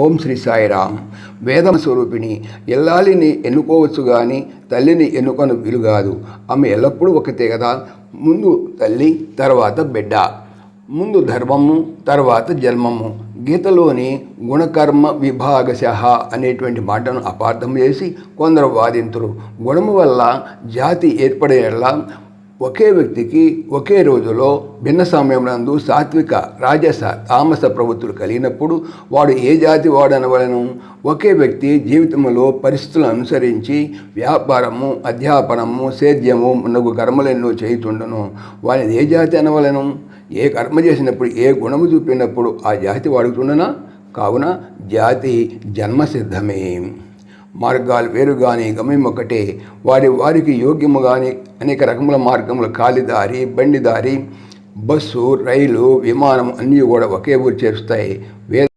ఓం శ్రీ సాయిరామ్ వేదం స్వరూపిణి ఎల్లాలిని ఎన్నుకోవచ్చు కానీ తల్లిని ఎన్నుకొని వీలుగాదు. ఆమె ఎల్లప్పుడూ ఒకతే కదా. ముందు తల్లి తర్వాత బిడ్డ. ముందు ధర్మము తర్వాత జన్మము. గీతలోని గుణకర్మ విభాగశ అనేటువంటి మాటను అపార్థం చేసి కొందరు వాదింతురు. గుణము వల్ల జాతి ఏర్పడేలా ఒకే వ్యక్తికి ఒకే రోజులో భిన్న సమయమునందు సాత్విక రాజస తామస ప్రవృత్తులు కలిగినప్పుడు వాడు ఏ జాతి వాడనవలను ఒకే వ్యక్తి జీవితంలో పరిస్థితులను అనుసరించి వ్యాపారము అధ్యాపనము సేద్యము మున్నగు కర్మలెన్నో చేయుతుండను వాడిని ఏ జాతి అనవలను? ఏ కర్మ చేసినప్పుడు ఏ గుణము చూపినప్పుడు ఆ జాతి వాడుతుండనా కావున జాతి జన్మసిద్ధమే. మార్గాలు వేరుగాని గమ్యం ఒకటే వారి వారికి యోగ్యము కానీ అనేక రకముల మార్గములు కాలిదారి బండిదారి బస్సు రైలు విమానం అన్నీ కూడా ఒకే ఊరు చేరుస్తాయి. వే